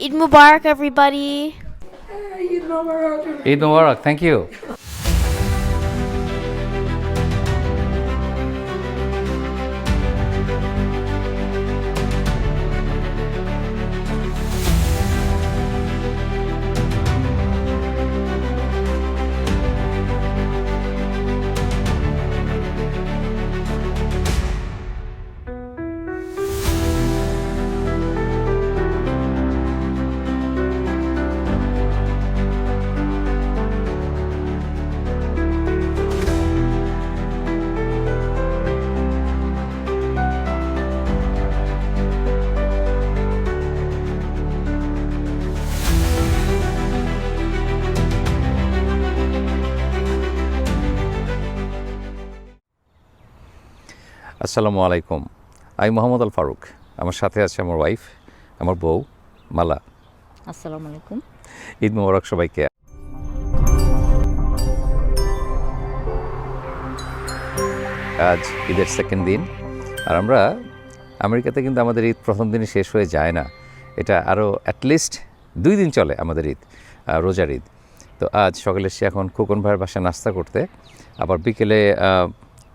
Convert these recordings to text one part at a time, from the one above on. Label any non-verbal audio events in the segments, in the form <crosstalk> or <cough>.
Eid Mubarak, everybody. Eid Mubarak. Eid Mubarak. Thank you. আসসালামু আলাইকুম। আমি মোহাম্মদ আল ফারুক আমার সাথে আছে আমার ওয়াইফ আমার বউ মালা। আসসালামু আলাইকুম। ঈদ মোবারক সবাইকে। আজ ঈদের সেকেন্ড দিন আর আমরা আমেরিকাতে কিন্তু আমাদের ঈদ প্রথম দিনই শেষ হয়ে যায় না। এটা আরও অ্যাটলিস্ট দুই দিন চলে আমাদের ঈদ রোজার ঈদ। তো আজ সকালে এসে এখন খোকন ভাইয়ের বাসায় নাস্তা করতে আবার বিকেলে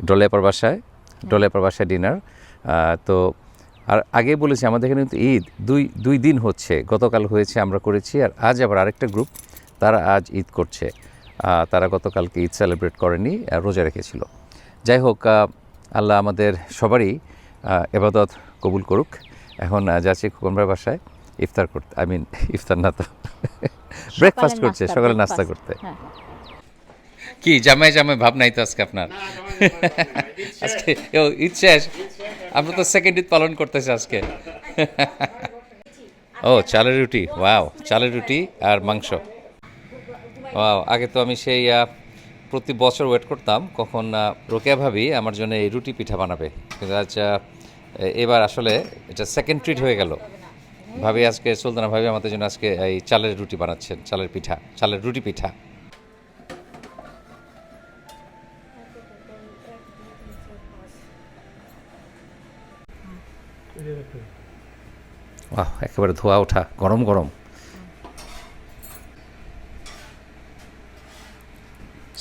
ডলেপার বাসায় ডলেপার বাসায় ডিনার তো আর আগে বলেছি আমাদের এখানে কিন্তু ঈদ দুই দুই দিন হচ্ছে। গতকাল হয়েছে আমরা করেছি আর আজ আবার আরেকটা গ্রুপ তারা আজ ঈদ করছে। তারা গতকালকে ঈদ সেলিব্রেট করেনি আর রোজা রেখেছিল। যাই হোক আল্লাহ আমাদের সবারই এবাদত কবুল করুক। এখন যাচ্ছি খোকনবার বাসায় ইফতার করতে আই মিন <laughs> ইফতার না তো ব্রেকফাস্ট করছে সকালে নাস্তা করতে। হ্যাঁ। কি জামাই জামাই ভাব নাই তো আজকে আপনার? আজকে ও ঈদ শেষ? আমরা তো সেকেন্ড ঈদ পালন করতেছি আজকে। ও চালের রুটি ওয়াও চালের রুটি আর মাংস। ওয়াও আগে তো আমি সেই প্রতি বছর ওয়েট করতাম কখন রোকেয়া ভাবি আমার জন্য এই রুটি পিঠা বানাবে। কিন্তু আজ এবার আসলে এটা সেকেন্ড ট্রিট হয়ে গেল। ভাবি আজকে সুলতানা ভাবি আমাদের জন্য আজকে এই চালের রুটি বানাচ্ছেন চালের পিঠা চালের রুটি পিঠা। বাহ একেবারে ধোয়া ওঠা গরম গরম।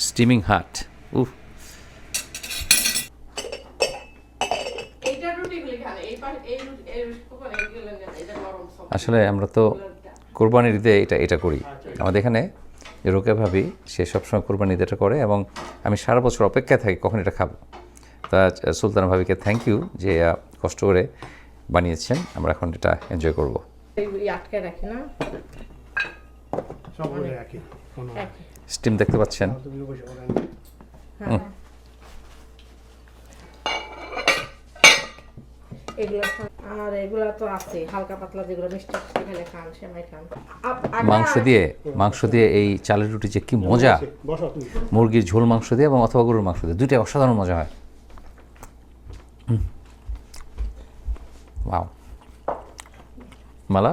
স্টিমিং হাট সব। আসলে আমরা তো কোরবানির ঈদে এটা এটা করি। আমাদের এখানে যে রোকে ভাবি সে সবসময় কোরবানি ঈদ এটা করে এবং আমি সারা বছর অপেক্ষায় থাকি কখন এটা খাব। তা সুলতানা ভাবিকে থ্যাংক ইউ যে কষ্ট করে বানিয়েছেন আমরা এখন এটা এনজয় করব। আটকে রাখি না? সবগুলো একই কোনো একই। স্টিম দেখতে পাচ্ছেন? তুমি বসে বলেন এগুলো খান আর এগুলা তো আছে হালকা পাতলা যেগুলো মিষ্টি মিষ্টি খান সেমাই খান। মাংস দিয়ে মাংস দিয়ে এই চালের রুটি যে কি মজা। মুরগির ঝোল মাংস দিয়ে এবং অথবা গরুর মাংস দিয়ে দুইটাই অসাধারণ মজা হয়। ওয়াও মালা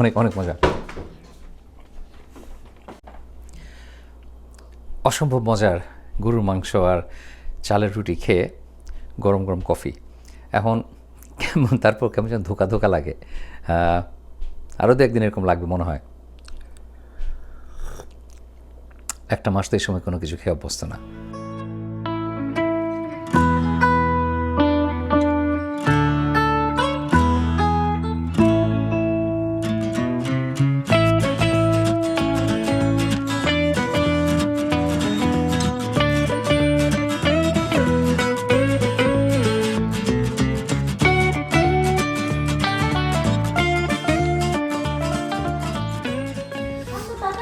অনেক অনেক মজা। অসম্ভব মজার গরুর মাংস আর চালের রুটি খেয়ে গরম গরম কফি। এখন কেমন, তারপর কেমন যেন ধোকা ধোকা লাগে। আরও দু একদিন এরকম লাগবে মনে হয়। একটা মাস তো এই সময় কোনো কিছু খেয়ে অভ্যস্ত না।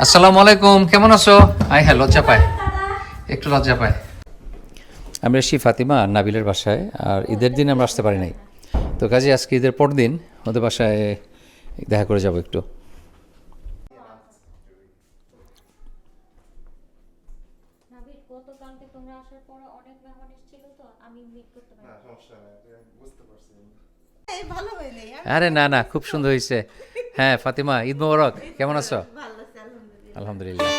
আসসালামু আলাইকুম কেমন আছো? আই হ্যাঁ লজ্জা পায়। একটু লজ্জা পায়। আমরা এসি ফাতিমা নাবিলের বাসায় আর ঈদের দিন আমরা আসতে পারি নাই। তো কাজে আজকে ঈদের পর দিন ওদের বাসায় দেখা করে যাব একটু। নাবিল গতকালকে তোমরা আসার পরে অনেক মেহমান এসেছিল তো আমি মিট করতে পারি। আরে না না খুব সুন্দর হয়েছে। হ্যাঁ ফাতিমা ঈদ মোবারক কেমন আছো? আলহামদুলিল্লাহ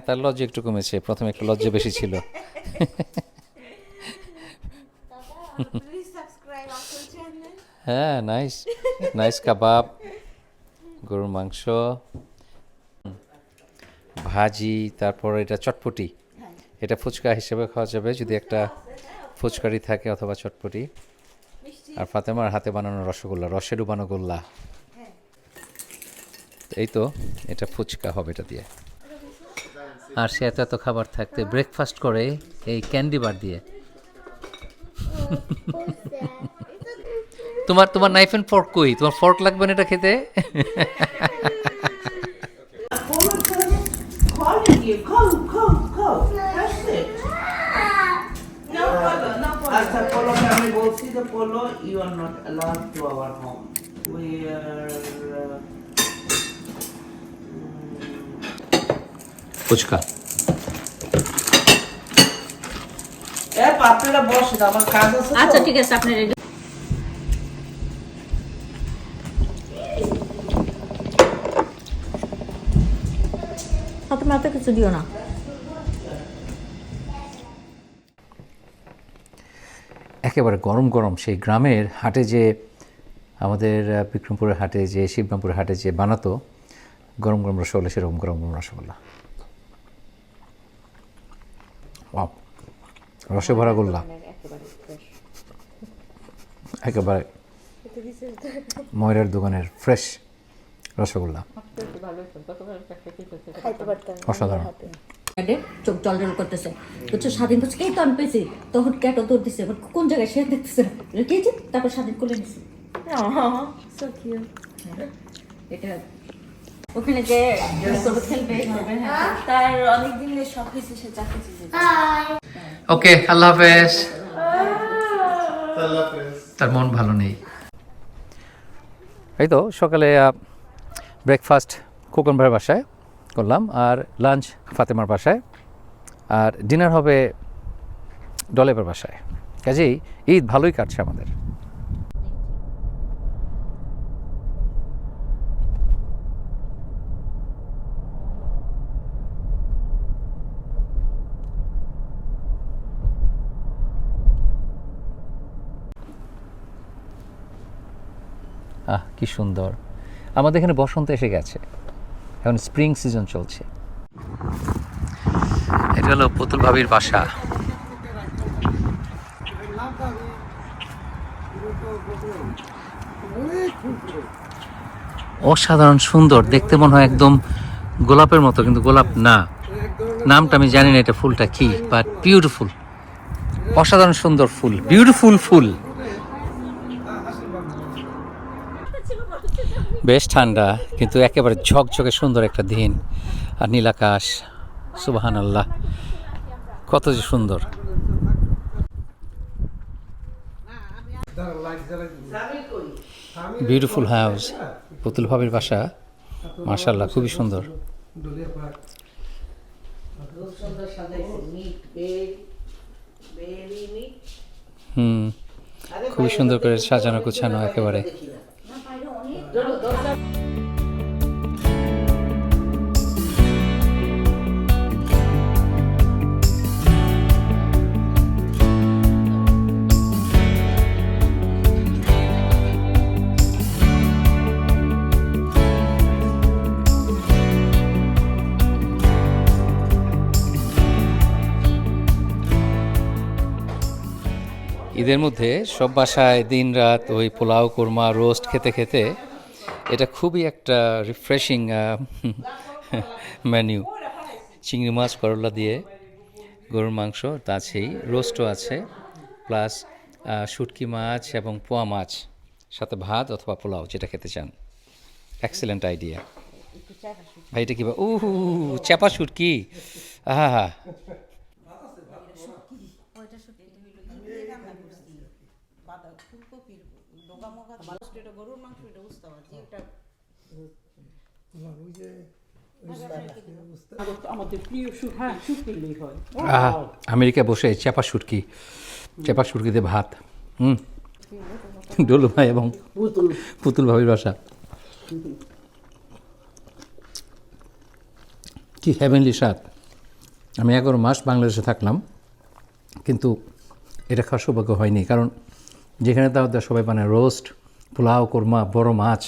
হ্যাঁ তার লজ্জা একটু কমেছে। প্রথমে একটু লজ্জা বেশি ছিল। হ্যাঁ নাইস নাইস কাবাব গরুর মাংস, ভাজি, তারপর এটা চটপটি। এটা ফুচকা হিসেবে খাওয়া যাবে। যদি একটা ফুচকারি থাকে অথবা চটপটি। আর ফাতেমার হাতে বানানো রসগোল্লা, রসে ডুবানো গোল্লা। এই তো, এটা ফুচকা হবে এটা দিয়ে। আর সে এত এত খাবার থাকতে ব্রেকফাস্ট করে এই ক্যান্ডি বার দিয়ে তোমার তোমার নাইফ অ্যান্ড ফর্ক কই তোমার ফর্ক লাগবে না এটা খেতে go, go. That's it. No problem, no problem. As a polo family fuchka. আচ্ছা ঠিক আছে আপনি রেডি মাথা কিছু দিও না একেবারে গরম গরম সেই গ্রামের হাটে যে আমাদের বিক্রমপুরের হাটে যে শিবরামপুরের হাটে যে বানাতো গরম গরম রসগোল্লা সেরকম গরম গরম রসগোল্লা! রসে ভরা গোল্লা। একেবারে ময়রার দোকানের ফ্রেশ রসগোল্লা। অসাধারণ। চোখ জল জল করতেছে। বুঝছ স্বাধীন বলছে এই তো আমি পেয়েছি। তখন ক্যাটো দৌড় দিছে কোন জায়গায় সে দেখতেছে? না কে তারপর স্বাধীন করে নিছে। এটা ওখানে যে খেলবে হ্যাঁ। তার অনেক শখ হয়েছে সে চাকরি ওকে আল্লাহ হাফেজ। তার মন ভালো নেই। এই তো সকালে ব্রেকফাস্ট খোকন ভাইয়ের বাসায় করলাম আর লাঞ্চ ফাতেমার বাসায় আর ডিনার হবে ডলেবের বাসায়। কাজেই ঈদ ভালোই কাটছে আমাদের। আহ, কি সুন্দর। আমাদের এখানে বসন্ত এসে গেছে। এখন স্প্রিং সিজন চলছে। এটা হলো পুতুল ভাবির বাসা। অসাধারণ সুন্দর। দেখতে মনে হয় একদম গোলাপের মতো, কিন্তু গোলাপ না। নামটা আমি জানি না এটা ফুলটা কি বাট বিউটিফুল অসাধারণ সুন্দর ফুল। বিউটিফুল ফুল। বেশ ঠান্ডা, কিন্তু একেবারে ঝকঝকে সুন্দর একটা দিন। আর নীল আকাশ সুবাহান আল্লাহ কত যে সুন্দর। বিউটিফুল হাউস পুতুল ভাবির বাসা মার্শাল্লাহ খুবই সুন্দর। হুম, খুবই সুন্দর করে সাজানো গুছানো একেবারে। ঈদের মধ্যে সব বাসায় দিন রাত ওই পোলাও, কোরমা, রোস্ট খেতে খেতে এটা খুবই একটা রিফ্রেশিং মেনু চিংড়ি মাছ, করলা দিয়ে গরুর মাংস, তা আছেই। রোস্টও আছে প্লাস শুটকি মাছ এবং পোয়া মাছ, সাথে ভাত অথবা পোলাও, যেটা খেতে চান। এক্সেলেন্ট আইডিয়া ভাই, এটা কি ও চাপা শুটকি। আহা হা আমেরিকা বসে চেপা সুটকি চেপা সুটকিতে ভাত হুম? ডলু ভাই এবং পুতুল। ভাবির বাসা। কি হ্যাভেনলি স্বাদ। আমি এগারো মাস বাংলাদেশে থাকলাম কিন্তু এটা খাওয়ার সৌভাগ্য হয়নি কারণ যেখানে তাও সবাই মানে রোস্ট পোলাও কোরমা বড় মাছ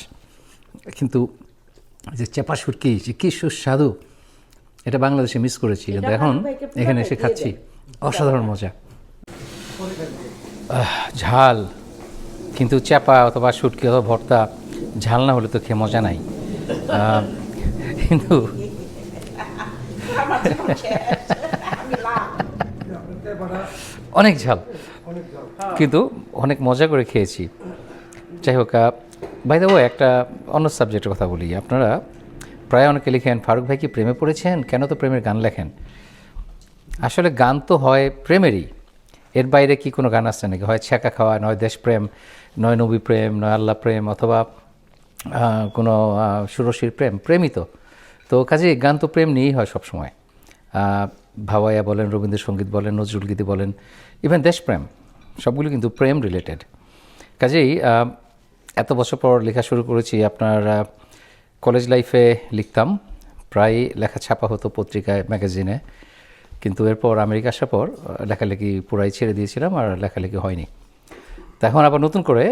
কিন্তু যে চেপা সুটকি যে কী সুস্বাদু। এটা বাংলাদেশে মিস করেছি। কিন্তু এখন এখানে এসে খাচ্ছি। অসাধারণ মজা। ঝাল। কিন্তু চাপা অথবা শুটকি অথবা ভর্তা ঝাল না হলে তো খেয়ে মজা নাই। কিন্তু অনেক ঝাল। কিন্তু অনেক মজা করে খেয়েছি। যাই হোক বাই দ্য একটা অন্য সাবজেক্টের কথা বলি। আপনারা প্রায় অনেকে লিখেন, ফারুক ভাই কি প্রেমে পড়েছেন? কেন তো প্রেমের গান লেখেন? আসলে গান তো হয় প্রেমেরই। এর বাইরে কি কোনো গান আসছে নাকি? হয় ছ্যাঁকা খাওয়া, নয় দেশপ্রেম, নয় নবী প্রেম, নয় আল্লাহ প্রেম, অথবা কোনো সুরসীর প্রেম। প্রেমই তো। তো কাজেই গান তো প্রেম নিয়েই হয় সবসময়। ভাওয়াইয়া বলেন, রবীন্দ্রসঙ্গীত বলেন, নজরুল গীতি বলেন ইভেন দেশপ্রেম, সবগুলো কিন্তু প্রেম রিলেটেড কাজেই এত বছর পর লেখা শুরু করেছি, আপনার কলেজ লাইফে লিখতাম। প্রায় লেখা ছাপা হতো পত্রিকায় ম্যাগাজিনে কিন্তু এরপর আমেরিকা আসার পর লেখালেখি পুরাই ছেড়ে দিয়েছিলাম আর লেখালেখি হয়নি। তা এখন আবার নতুন করে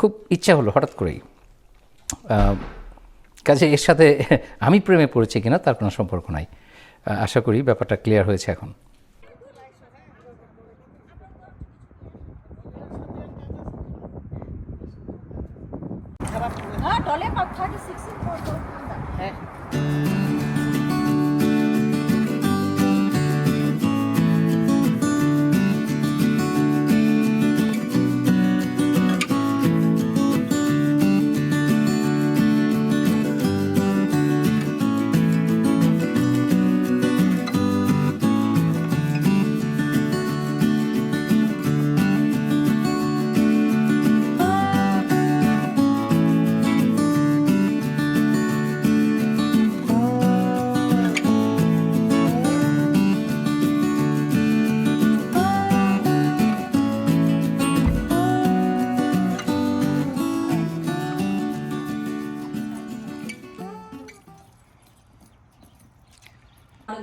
খুব ইচ্ছা হলো হঠাৎ করেই। কাজে এর সাথে <laughs> আমি প্রেমে পড়েছি কিনা তার কোনো সম্পর্ক নাই। আশা করি ব্যাপারটা ক্লিয়ার হয়েছে এখন। bak hadi siksin portalında. He.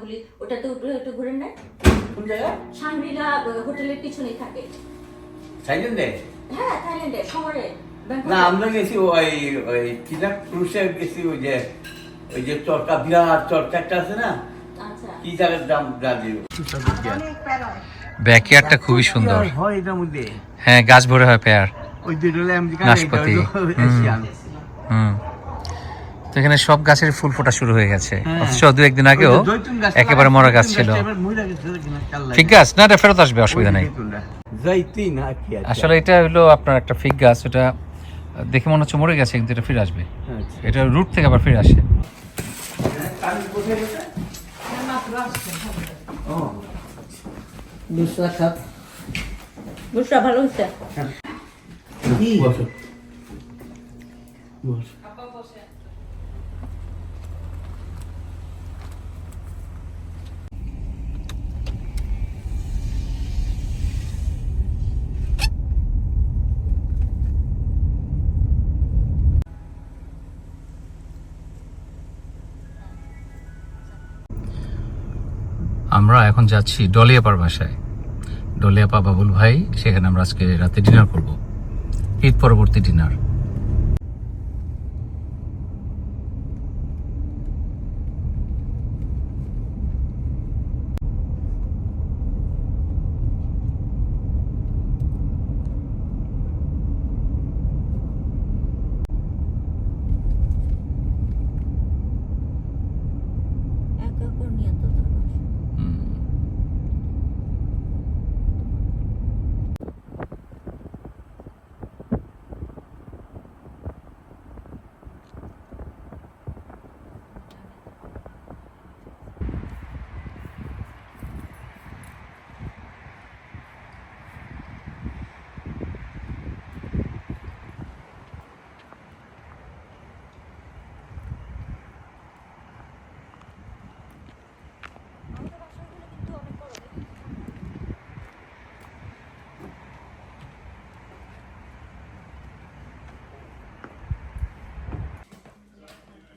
অনেকগুলি ওটাতে উপরে একটু ঘুরে নেয় কোন শাংরিলা হোটেলের পিছনেই থাকে। থাইল্যান্ডে? হ্যাঁ থাইল্যান্ডে শহরে না আমরা গেছি ওই ওই কিনা ক্রুশে গেছি ওই যে ওই যে চরকা বিরাট চরকা একটা আছে না? আচ্ছা। কি জায়গার দাম খুবই সুন্দর। হয় হ্যাঁ গাছ ভরে হয় পেয়ার। ওই দুটো নাশপাতি। হুম। এখানে সব গাছের ফুল ফোটা শুরু হয়ে গেছে। অথচ দু একদিন আগেও একেবারে মরা গাছ ছিল। ফিগ গাছ না এটা ফেরত আসবে অসুবিধা নেই। আসলে এটা হলো আপনার একটা ফিগ গাছ এটা দেখে মনে হচ্ছে মরে গেছে কিন্তু এটা ফিরে আসবে। আচ্ছা। এটা রুট থেকে আবার ফিরে আসে। ভালো হচ্ছে আমরা এখন যাচ্ছি ডলিয়াপার বাসায়। ডলিয়াপা বাবুল ভাই, সেখানে আমরা আজকে রাতে ডিনার করব। ঈদ পরবর্তী ডিনার এক একর নিয়ন্ত্রণ আসসালামু আলাইকুম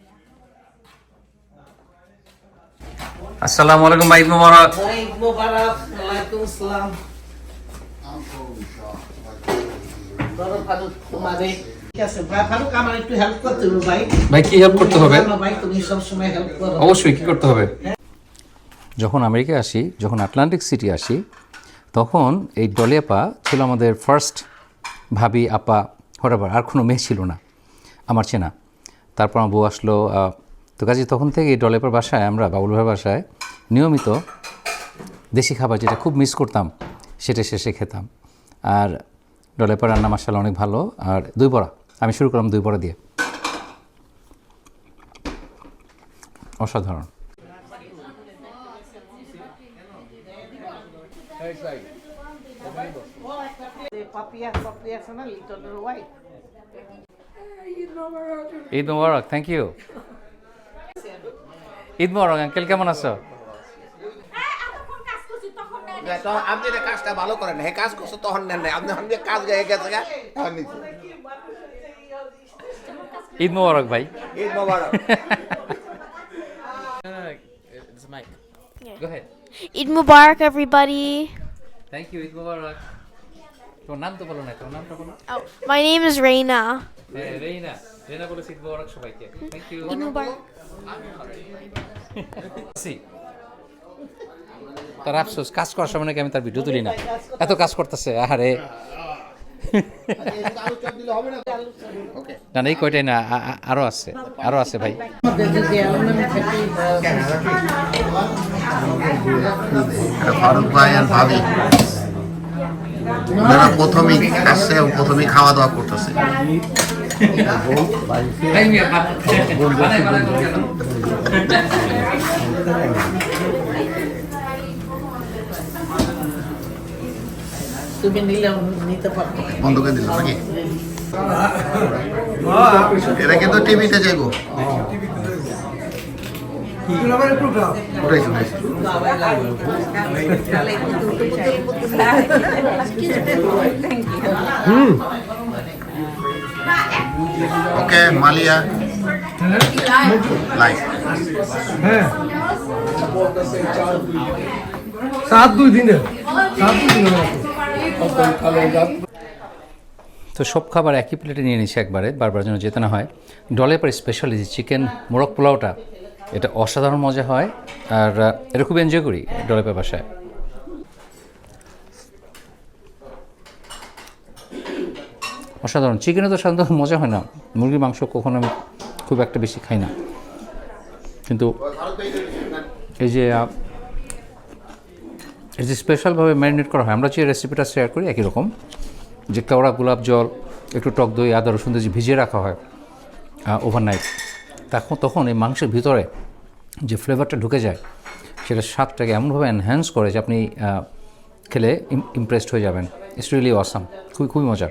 ভাই মোবারক Eid Mubarak. Walaikum salam. বড় ফারুক তোমারে ঠিক আছে ভাই ফারুক আমার একটু হেল্প করতে হবে ভাই ভাই কি হেল্প করতে হবে জানো ভাই তুমি সব সময় হেল্প করো। অবশ্যই কি করতে হবে? যখন আমেরিকা আসি যখন আটলান্টিক সিটি আসি তখন এই ডলিয়াপা ছিল আমাদের ফার্স্ট ভাবি আপা হরাবার আর কোনো মেয়ে ছিল না আমার চেনা। তারপর আমার বউ আসলো তো কাজে তখন থেকে এই ডলিয়াপার বাসায় আমরা বাবুল ভাইয়ের বাসায় নিয়মিত দেশি খাবার যেটা খুব মিস করতাম সেটা শেষে খেতাম। আর ডলেপার রান্না মাসাল অনেক ভালো। আর দুই বড়া আমি শুরু করলাম দুই বড়া দিয়ে। অসাধারণ। Eid Mubarak thank you Eid Mubarak uncle কেমন আছো? তখন আপনি যে কাজটা ভালো করেন হে কাজ করছ তখন নেন নাই। আপনি আপনি কাজ গিয়ে গেছে গা তখন নিচ্ছে ঈদ মোবারক ভাই। ঈদ মোবারক। <laughs> Go ahead. Eid Mubarak, everybody. Thank you, Eid মোবারক। তোমার নাম তো বলো না তোমার নামটা বলো। Oh, my name is Reina. হ্যাঁ রেইনা রেইনা বলে ঈদ মোবারক সবাইকে। Thank you Eid Mubarak. সি। তার আফসোস কাজ করার সময় নাকি আমি তার ভিডিও তুলি না। এত কাজ করতেছে আহারে। না না এই কয়টাই না আরও আছে আরও আছে ভাই। এটা ফারুক ভাই আর ভাবি। ওনারা প্রথমেই আসছে এবং প্রথমেই খাওয়া দাওয়া করতেছে। তুমি নিলে নিতে পারতো বন্ধুকে দিল নাকি এটা কিন্তু টিভিতে যাইব উঠাইছি উঠাইছি ওকে মালিয়া। সাত দুই দিনে। সাত দুই দিনে তো সব খাবার একই প্লেটে নিয়ে নিছি একবারে বারবার যেন যেতে না হয়। ডলে পরে স্পেশালি যে চিকেন মোরগ পোলাওটা এটা অসাধারণ মজা হয়। আর এটা খুব এনজয় করি ডলেপের বাসায়। অসাধারণ। চিকেনে তো সাধারণত মজা হয় না। মুরগির মাংস কখনো আমি খুব একটা বেশি খাই না। কিন্তু এই যে এই যে স্পেশালভাবে ম্যারিনেট করা হয়, আমরা যে রেসিপিটা শেয়ার করি একই রকম। যে কেওড়া, গোলাপ জল, একটু টক দই, আদা, রসুন দিয়ে যে ভিজিয়ে রাখা হয় ওভারনাইট তখন তখন এই মাংসের ভিতরে যে ফ্লেভারটা ঢুকে যায়, সেটা স্বাদটাকে এমনভাবে এনহ্যান্স করে যে আপনি খেলে ইমপ্রেসড হয়ে যাবেন। ইটস রিয়েলি অসাম খুবই খুবই মজার।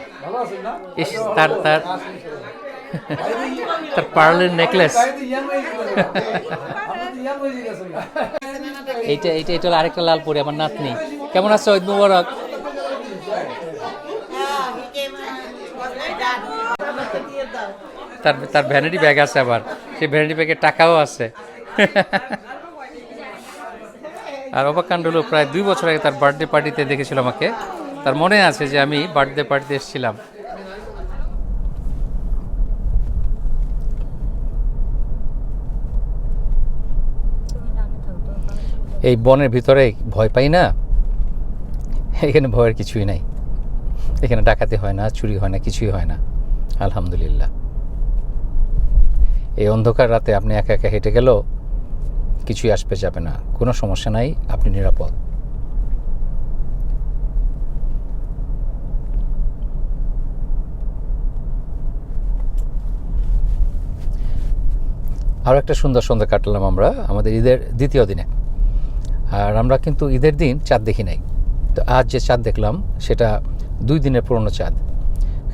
ইস তার তার তার পার্লের নেকলেস এইটা এইটা এটা আরেকটা লাল পরি আমার নাতনি। কেমন আছো ঈদ মুবারক? তার তার ভ্যানিটি ব্যাগ আছে আবার। সেই ভ্যানিটি ব্যাগে টাকাও আছে। আর অবাক কাণ্ড হলো প্রায় দুই বছর আগে তার বার্থডে পার্টিতে দেখেছিল আমাকে। তার মনে আছে যে আমি বার্থডে পার্টিতে এসেছিলাম। এই বনের ভিতরে ভয় পাই না? এখানে ভয়ের কিছুই নাই। এখানে ডাকাতি হয় না, চুরি হয় না, কিছুই হয় না। আলহামদুলিল্লাহ। এই অন্ধকার রাতে আপনি একা একা হেঁটে গেলেও কিছুই আসবে যাবে না। কোনো সমস্যা নাই, আপনি নিরাপদ। আরও একটা সুন্দর সন্ধ্যা কাটলাম আমরা আমাদের ঈদের দ্বিতীয় দিনে। আর আমরা কিন্তু ঈদের দিন চাঁদ দেখি নাই। তো আজ যে চাঁদ দেখলাম সেটা দুই দিনের পুরনো চাঁদ।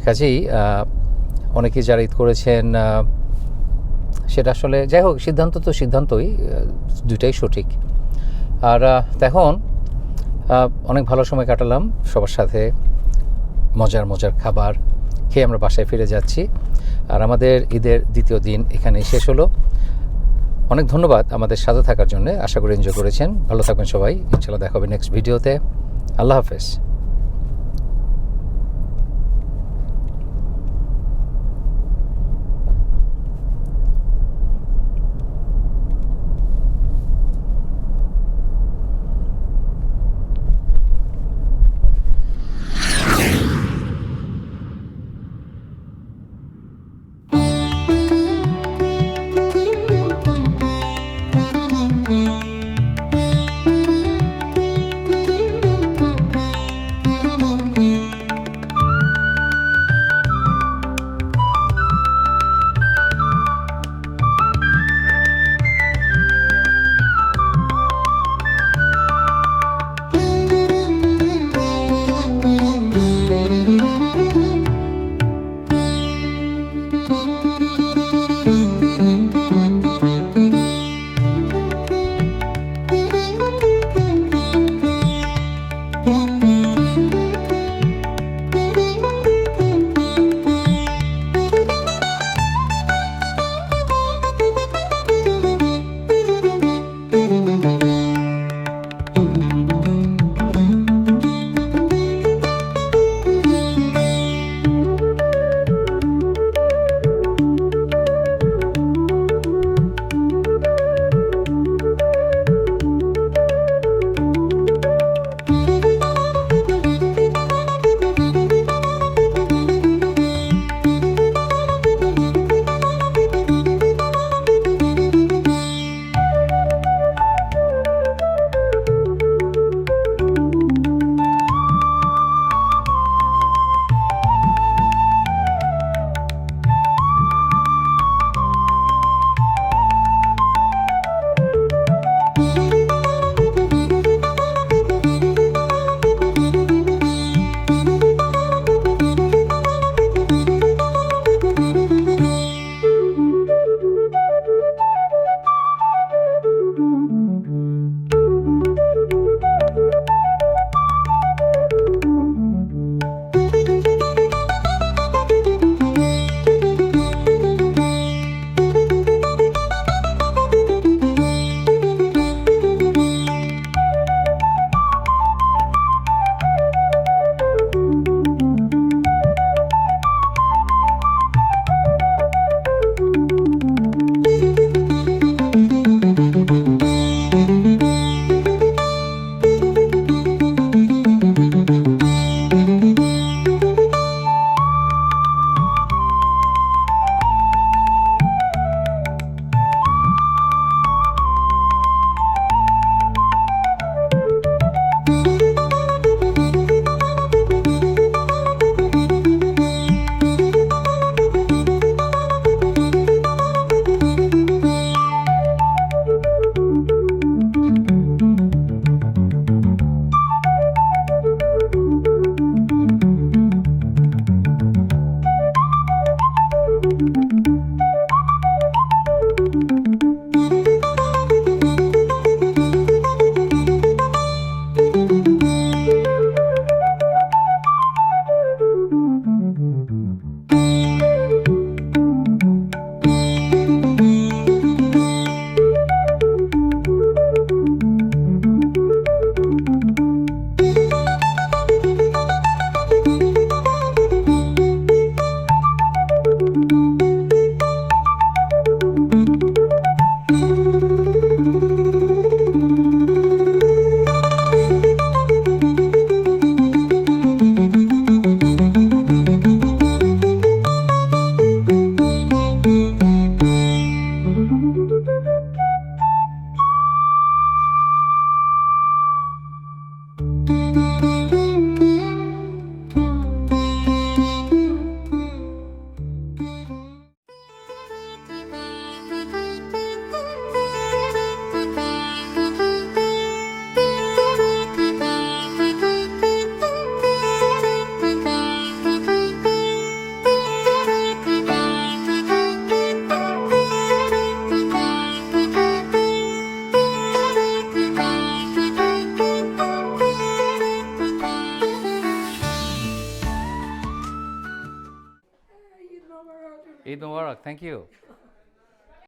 কাজেই আহ, অনেকেই যারা ঈদ করেছেন সেটা আসলে যাই হোক সিদ্ধান্ত তো সিদ্ধান্তই দুইটাই সঠিক। আর এখন অনেক ভালো সময় কাটালাম সবার সাথে মজার মজার খাবার খেয়ে আমরা বাসায় ফিরে যাচ্ছি। আর আমাদের ঈদের দ্বিতীয় দিন এখানে শেষ হলো। অনেক ধন্যবাদ আমাদের সাথে থাকার জন্য। আশা করি এনজয় করেছেন। ভালো থাকবেন সবাই। ইনশাল্লাহ দেখা হবে নেক্সট ভিডিওতে আল্লাহ হাফেজ।